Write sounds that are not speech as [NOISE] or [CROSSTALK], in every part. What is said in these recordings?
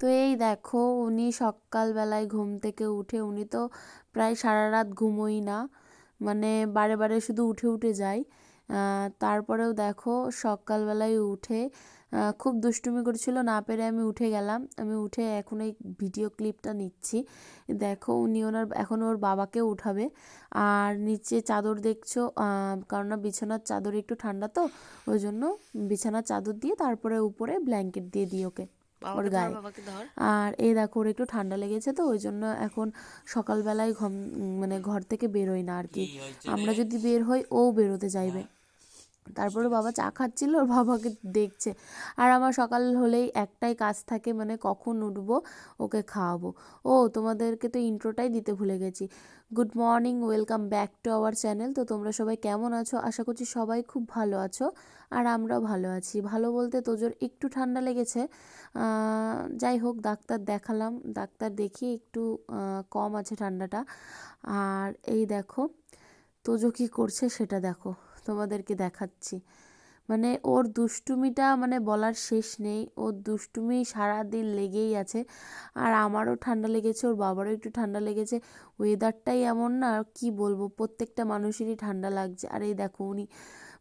তো এই দেখো, উনি সকালবেলায় ঘুম থেকে উঠে, উনি তো প্রায় সারা রাত ঘুমোই না। মানে বারে বারে শুধু উঠে উঠে যায়। তারপরেও দেখো, সকালবেলায় উঠে খুব দুষ্টুমি করছিল। না পেরে আমি উঠে গেলাম। আমি উঠে এখন এই ভিডিও ক্লিপটা নিচ্ছি। দেখো, উনি ওনার, এখন ওর বাবাকে উঠাবে। আর নিচে চাদর দেখছ? কারণ না বিছানার চাদর একটু ঠান্ডা তো, ওই জন্য বিছানার চাদর দিয়ে তারপরে উপরে ব্ল্যাঙ্কেট দিয়ে দিই ওকে। ওর গায়ে। আর এই দেখো ওর একটু ঠান্ডা লেগেছে তো ওই জন্য এখন সকালবেলায় ঘম মানে ঘর থেকে বেরোয় না আর কি। আমরা যদি বের হই ও বেরোতে চাইবে। তারপরে বাবা চা খাচ্ছিল, ওর বাবাকে দেখছে। আর আমার সকাল হলেই একটাই কাজ থাকে মানে কখন উঠবো, ওকে খাওয়াবো। ও, তোমাদেরকে তো ইন্ট্রোটাই দিতে ভুলে গেছি। Good morning, welcome back to our channel. তো তোমরা সবাই কেমন আছো? আশা করছি সবাই খুব ভালো আছো, আর আমরাও ভালো আছি। ভালো বলতে তোজোর একটু ঠান্ডা লেগেছে। যাই হোক, ডাক্তার দেখালাম। ডাক্তার দেখি একটু কম আছে ঠান্ডাটা। আর এই দেখো, তোজো কী করছে সেটা দেখো। তোমাদেরকে দেখাচ্ছি। মানে ওর দুষ্টুমিটা মানে বলার শেষ নেই। ওর দুষ্টুমি সারাদিন লেগেই আছে। আর আমারও ঠান্ডা লেগেছে, ওর বাবারও একটু ঠান্ডা লেগেছে। ওয়েদারটাই এমন না কি বলব? প্রত্যেকটা মানুষেরই ঠান্ডা লাগছে। আর এই দেখো উনি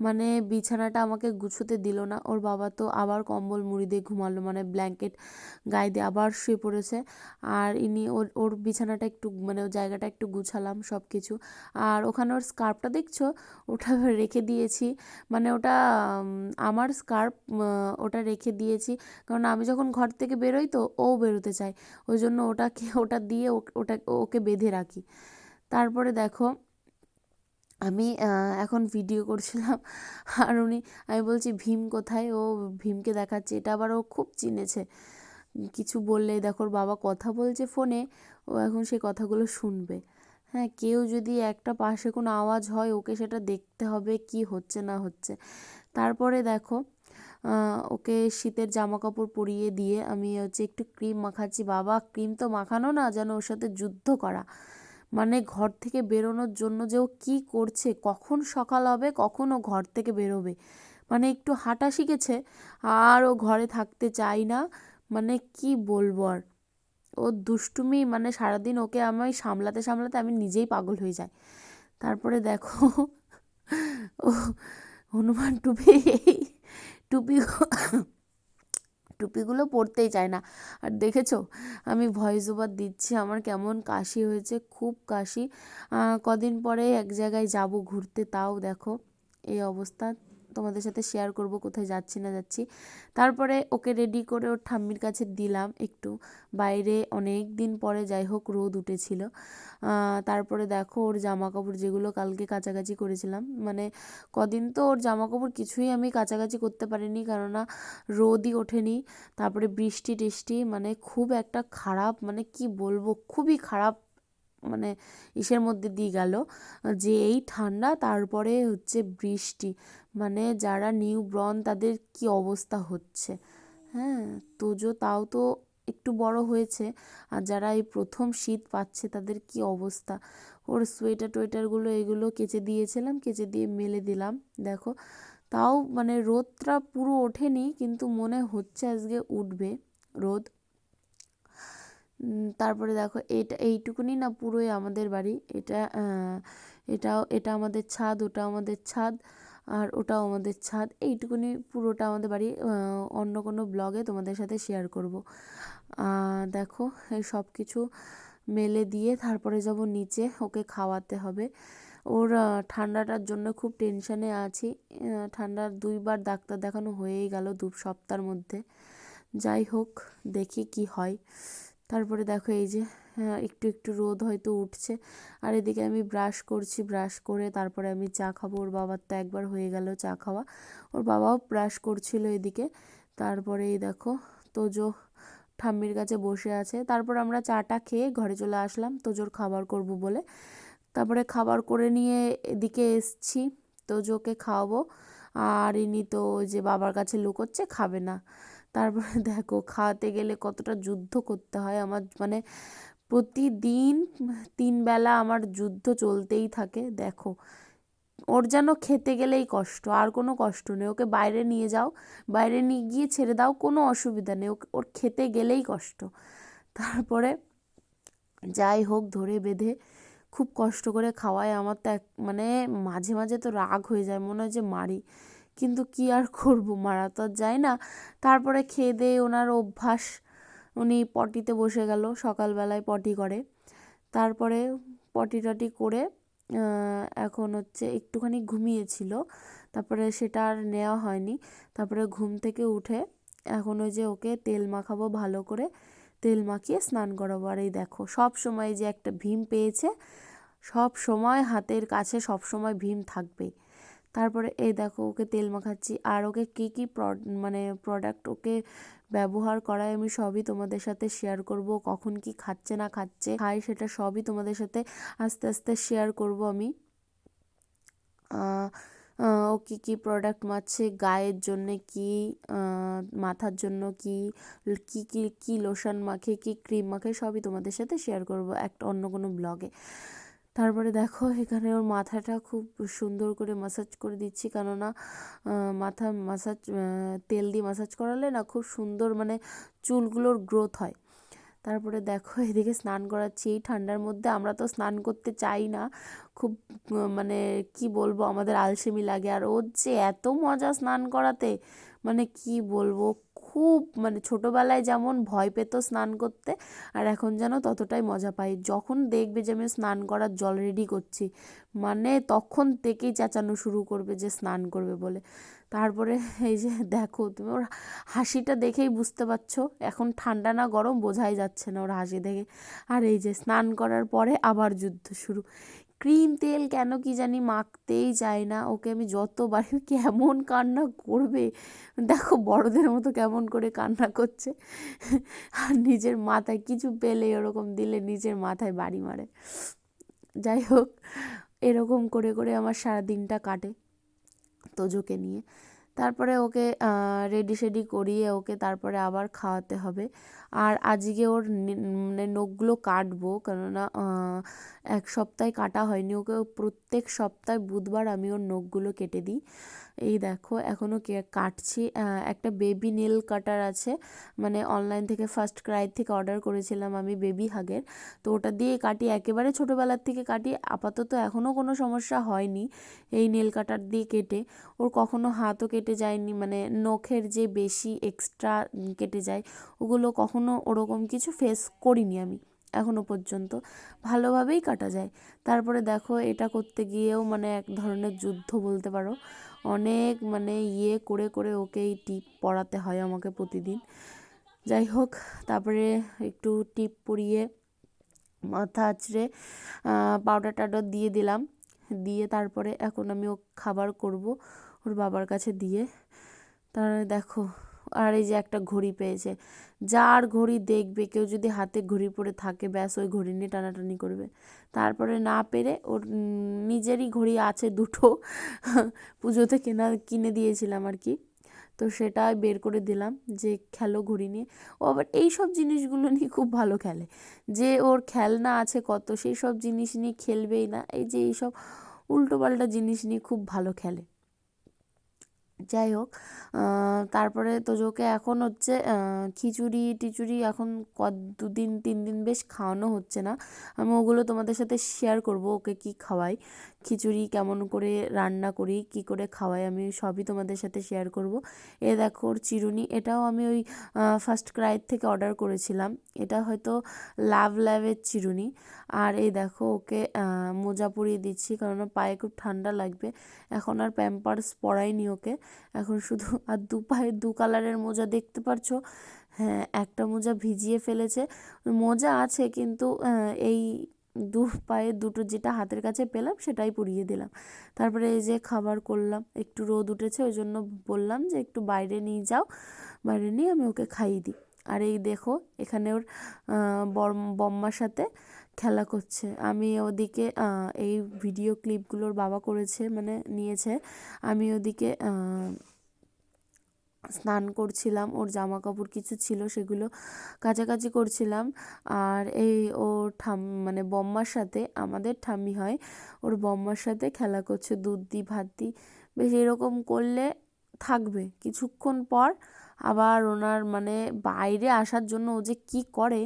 মানে বিছানাটা আমাকে গুছোতে দিল না। ওর বাবা তো আবার কম্বল মুড়ি দিয়ে ঘুমালো মানে ব্ল্যাঙ্কেট গায়ে দিয়ে আবার শুয়ে পড়েছে। আর ইনি ওর ওর বিছানাটা একটু মানে ওর জায়গাটা একটু গুছালাম সব কিছু আর ওখানে ওর স্কার্ফটা দেখছ? ওটা রেখে দিয়েছি। মানে ওটা আমার স্কার্ফ ওটা রেখে দিয়েছি। কারণ আমি যখন ঘর থেকে বেরোই তো ও বেরোতে চায়। ওই জন্য ওটাকে, ওটা দিয়ে ওটা ওকে বেঁধে রাখি। তারপরে দেখো আমি এখন ভিডিও করছিলাম। আর উনি, আমি বলছি, ভীম কোথায়? ও ভীমকে দেখাচ্ছে। এটা আবার ও খুব চিনেছে। কিছু বললে, দেখো বাবা কথা বলছে ফোনে, ও এখন সেই কথাগুলো শুনবে। হ্যাঁ কেউ যদি একটা পাশে কোনো আওয়াজ হয়, ওকে সেটা দেখতে হবে, কি হচ্ছে, না হচ্ছে। তারপরে দেখো ওকে শীতের জামা কাপড় পরিয়ে দিয়ে আমি হচ্ছে একটু ক্রিম মাখাচ্ছি। বাবা, ক্রিম তো মাখানো না, যেন ওর সাথে যুদ্ধ করা। মানে ঘর থেকে বেরোনোর জন্য যে ও কী করছে, কখন সকাল হবে, কখন ও ঘর থেকে বেরোবে? মানে একটু হাঁটা শিখেছে, আর ও ঘরে থাকতে চাই না। মানে কি বলব আর? ও দুষ্টুমি মানে সারাদিন ওকে আমি সামলাতে সামলাতে আমি নিজেই পাগল হয়ে যাই। তারপরে দেখো, ও, হনুমান টুপি টুপি টুপিগুলো পরতেই চায় না। আর দেখেছ? আমি ভয়েস ওভার দিচ্ছি, আমার কেমন কাশি হয়েছে, খুব কাশি। কদিন পরে এক জায়গায় যাব ঘুরতে, তাও দেখো। এই অবস্থা। তোমাদের সাথে শেয়ার করব কোথায় যাচ্ছি না যাচ্ছি। তারপরে ওকে রেডি করে ওর ঠাম্মির কাছে দিলাম একটু। বাইরে অনেক দিন পরে যাই হোক রোদ উঠেছিল। তারপরে দেখো ওর জামা কাপড় যেগুলো কালকে কাছাকাছি করেছিলাম। মানে কদিন তো ওর জামা কাপড় কিছুই আমি কাছাকাছি করতে পারিনি কেননা রোদই ওঠেনি। তারপরে বৃষ্টি টিষ্টি মানে খুব একটা খারাপ মানে কি বলব? খুবই খারাপ মানে ইসের মধ্যে দিয়ে গেল, যে এই ঠান্ডা তারপরে হচ্ছে বৃষ্টি। মানে যারা নিউ ব্রন তাদের কি অবস্থা হচ্ছে? হ্যাঁ তোজো তাও তো একটু বড় হয়েছে, আর যারা এই প্রথম শীত পাচ্ছে তাদের কি অবস্থা? ওর সোয়েটার টোয়েটারগুলো এগুলো কেচে দিয়েছিলাম, কেচে দিয়ে মেলে দিলাম, দেখো। তাও মানে রোদটা পুরো ওঠেনি, কিন্তু মনে হচ্ছে আজকে উঠবে, রোদ তারপরে দেখো এটা, এইটুকুনি না পুরোই আমাদের বাড়ি? এটা এটাও, এটা আমাদের ছাদ ওটা আমাদের ছাদ, আর ওটাও আমাদের ছাদ। এইটুকুনি পুরোটা আমাদের বাড়ি অন্য কোনো ব্লগে তোমাদের সাথে শেয়ার করব। দেখো, এই সব কিছু মেলে দিয়ে তারপরে যাব নিচে, ওকে খাওয়াতে হবে। ওর ঠান্ডাটার জন্য খুব টেনশানে আছি। ঠান্ডার দুইবার ডাক্তার দেখানো হয়েই গেল দু সপ্তাহের মধ্যে। যাই হোক, দেখি কি হয়। তারপরে দেখো এই যে হ্যাঁ, একটু একটু রোদ হয়তো উঠছে। আর এদিকে আমি ব্রাশ করছি ব্রাশ করে তারপরে আমি চা খাব। ওর বাবার তো একবার হয়ে গেল চা খাওয়া। ওর বাবাও ব্রাশ করছিল এদিকে। তারপরে এই দেখো তোজো ঠাম্মির কাছে বসে আছে। তারপর আমরা চাটা খেয়ে ঘরে চলে আসলাম তোজোর খাবার করব বলে। তারপরে খাবার করে নিয়ে এদিকে এসছি তোজোকে খাওয়াবো। আর ইনি তো যে বাবার কাছে লুকোচ্ছে খাবে না। তারপরে [LAUGHS] দেখো খাওয়াতে গেলে কতটা যুদ্ধ করতে হয় আমার মানে প্রতিদিন তিন বেলা আমার যুদ্ধ চলতেই থাকে, দেখো। ওর যেন খেতে গেলেই কষ্ট, আর কোনো কষ্ট নেই। ওকে বাইরে নিয়ে যাও, বাইরে নিয়ে গিয়ে ছেড়ে দাও, কোনো অসুবিধা নেই। ওকে, ওর খেতে গেলেই কষ্ট। তারপরে যাই হোক, ধরে বেঁধে খুব কষ্ট করে খাওয়ায়। আমার তো এক মানে মাঝে মাঝে তো রাগ হয়ে যায়, মনে হয় যে মারি। কিন্তু কি আর করব? মারা তো আর যায় না। তারপরে খেয়ে দিয়ে ওনার অভ্যাস, উনি পটিতে বসে গেল, সকালবেলায় পটি করে। তারপরে পটি টটি করে এখন হচ্ছে একটুখানি ঘুমিয়েছিল। তারপরে সেটা আর নেওয়া হয়নি। তারপরে ঘুম থেকে উঠে এখন ওই যে ওকে তেল মাখাবো ভালো করে, তেল মাখিয়ে স্নান করাবো। আর এই দেখো, সব সময় যে একটা ভীম পেয়েছে, সব সময় হাতের কাছে সব সময় ভীম থাকবেই। তারপরে এই দেখো ওকে তেল মাখাচ্ছি। আর ওকে কী কী মানে প্রোডাক্ট ওকে ব্যবহার করায় আমি সবই তোমাদের সাথে শেয়ার করব। কখন কি খাচ্ছে না খাচ্ছে খাই সেটা সবই তোমাদের সাথে আস্তে আস্তে শেয়ার করব আমি। ও কী কী প্রোডাক্ট মারছে, গায়ের জন্যে কি মাথার জন্য কি কী কী কী লোশন মাখে, কী ক্রিম মাখে সবই তোমাদের সাথে শেয়ার করব একটা অন্য কোনো ব্লগে তারপরে দেখো, এখানে ওর মাথাটা খুব সুন্দর করে মাসাজ করে দিচ্ছি। কেননা মাথা মাসাজ তেল দিয়ে মাসাজ করালে না খুব সুন্দর মানে চুলগুলোর গ্রোথ হয়। তারপরে দেখো, এদিকে স্নান করাচ্ছি। এই ঠান্ডার মধ্যে আমরা তো স্নান করতে চাই না। খুব মানে কি বলব, আমাদের আলসেমি লাগে। আর ওর যে এত মজা স্নান করাতে মানে কি বলব খুব মানে ছোটোবেলায় যেমন ভয় পেত স্নান করতে, আর এখন যেন ততটাই মজা পাই। যখন দেখবে যে আমি স্নান করার জল রেডি করছি মানে তখন থেকেই চেঁচানো শুরু করবে যে স্নান করবে বলে। তারপরে এই যে দেখো, তুমি ওর হাসিটা দেখেই বুঝতে পারছ, এখন ঠান্ডা না গরম বোঝাই যাচ্ছে না ওর হাসি দেখে। আর এই যে স্নান করার পরে আবার যুদ্ধ শুরু। ক্রিম তেল কেন কি জানি মাখতেই চায় না। ওকে আমি যতবার [LAUGHS] কেমন কান্না করবে, দেখো বড়দের মতো কেমন করে কান্না করছে। আর নিজের মাথায় কিছু পেলে ওরকম দিলে নিজের মাথায় বাড়ি মারে। যাই হোক, এরকম করে করে আমার সারা দিনটা কাটে তোজোকে নিয়ে। তারপরে ওকে রেডি সেডি করিয়ে ওকে তারপরে আবার খাওয়াতে হবে। আর আজকে ওর মানে নখগুলো কাটবো। কেননা এক সপ্তাহে কাটা হয়নি। ওকে প্রত্যেক সপ্তাহে বুধবার আমি ওর নখগুলো কেটে দিই। এই দেখো এখনও কে, কাটছি। একটা বেবি নেল কাটার আছে। মানে অনলাইন থেকে, ফার্স্ট ক্রাই থেকে অর্ডার করেছিলাম আমি বেবি হাগের। তো ওটা দিয়ে কাটি, একেবারে ছোটোবেলার থেকে কাটি। আপাতত এখনও কোনো সমস্যা হয়নি এই নেল কাটার দিয়ে কেটে। ওর কখনো হাতও কেটে যায়নি। মানে নখের যে বেশি এক্সট্রা কেটে যায়, ওগুলো কখনো ওরকম কিছু ফেস করিনি আমি এখনও পর্যন্ত। ভালোভাবেই কাটা যায়। তারপরে দেখো এটা করতে গিয়েও মানে এক ধরনের যুদ্ধ বলতে পারো। অনেক মানে ইয়ে করে করে ওকে এই টিপ পড়াতে হয় আমাকে প্রতিদিন। যাই হোক, তারপরে একটু টিপ পরিয়ে মাথা আঁচড়ে পাউডার টাউডার দিয়ে দিলাম। দিয়ে তারপরে এখন আমি ও খাবার করব, ওর বাবার কাছে দিয়ে। তারপরে দেখো আর এই যে একটা ঘড়ি পেয়েছে। যার ঘড়ি দেখবে, কেউ যদি হাতে ঘড়ি পরে থাকে, ব্যাস ওই ঘড়ি নিয়ে টানাটানি করবে। তারপরে না পেরে ওর নিজেরই ঘড়ি আছে দুটো, [LAUGHS] পুজোতে কেনা, কিনে দিয়েছিলাম আর কি। তো সেটা বের করে দিলাম যে খেলো ঘড়ি নিয়ে। ও আবার এই সব জিনিসগুলো নিয়ে খুব ভালো খেলে। যে ওর খেলনা আছে কত, সেই সব জিনিস নিয়ে খেলবেই না। এই যে এইসব উল্টোপাল্টা জিনিস নিয়ে খুব ভালো খেলে। যাই হোক তারপরে তোজোকে এখন হচ্ছে খিচুড়ি টিচুড়ি এখন কত দুদিন তিন দিন বেশ খাওয়ানো হচ্ছে না। আমি ওগুলো তোমাদের সাথে শেয়ার করব, ওকে কি খাওয়াই, খিচুড়ি কেমন করে রান্না করি, কি করে খাওয়াই, আমি সবই তোমাদের সাথে শেয়ার করব। এ দেখো ওর চিরুনি, এটাও আমি ওই ফার্স্ট ক্রাইর থেকে অর্ডার করেছিলাম, এটা হয়তো লাভ ল্যাভের চিরুনি। আর এই দেখো ওকে মোজা পরিয়ে দিচ্ছি কারণ পায়ে খুব ঠান্ডা লাগবে, এখন আর প্যাম্পার্স পরাইনি ওকে। এখন শুধু [LAUGHS] আর দু পায়ে দু কালারের মোজা দেখতে পারছ? হ্যাঁ একটা মোজা ভিজিয়ে ফেলেছে। মোজা আছে কিন্তু এই দু পায়ে দুটো যেটা হাতের কাছে পেলাম সেটাই পরিয়ে দিলাম। তারপরে এই যে খাবার করলাম, একটু রোদ উঠেছে, ওই জন্য বললাম যে একটু বাইরে নিয়ে যাও। বাইরে নিয়ে আমি ওকে খাইয়ে দিই। আর এই দেখো, এখানে ওর বম্মার সাথে খেলা করছে। আমি ওদিকে এই ভিডিও ক্লিপগুলোর বাবা করেছে মানে নিয়েছে। আমি ওদিকে স্নান করছিলাম। ওর জামা কাপড় কিছু ছিল, সেগুলো কাছাকাছি করছিলাম। আর এই ওর ঠাম মানে বম্মার সাথে, আমাদের ঠাম্মি হয়, ওর বম্মার সাথে খেলা করছে, দুধ দি, ভাত দি। বেশ এরকম করলে থাকবে। কিছুক্ষণ পর আবার ওনার মানে বাইরে আসার জন্য ও যে কী করে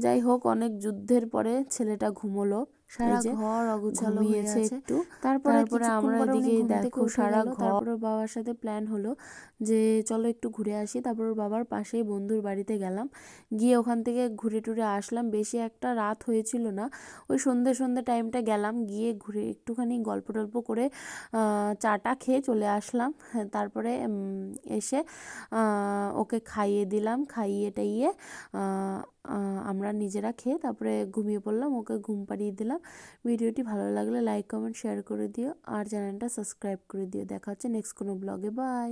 যাই হোক অনেক যুদ্ধের পরে ছেলেটা ঘুমোলো। সারা ঘর অগোছালো হয়েছে একটু। তারপরে আমরা এদিকে দেখো সারা ঘর তারপরে বাবার সাথে প্ল্যান হলো যে চলো একটু ঘুরে আসি। তারপর বাবার পাশেই বন্ধুর বাড়িতে গেলাম। গিয়ে ওখান থেকে ঘুরে টুরে আসলাম। বেশি একটা রাত হয়েছিল না। ওই সন্ধে সন্ধে টাইমটা গেলাম। গিয়ে ঘুরে একটুখানি গল্প টল্প করে চাটা খেয়ে চলে আসলাম। হ্যাঁ, তারপরে এসে ওকে খাইয়ে দিলাম। খাইয়ে টাইয়ে আমরা নিজেরা খেয়ে তারপরে ঘুমিয়ে পড়লাম। ওকে ঘুম পাড়িয়ে দিলাম। ভিডিওটি ভালো লাগলে লাইক, কমেন্ট, শেয়ার করে দিও। আর চ্যানেলটা সাবস্ক্রাইব করে দিও। দেখা হচ্ছে নেক্সট কোনো ব্লগে। বাই।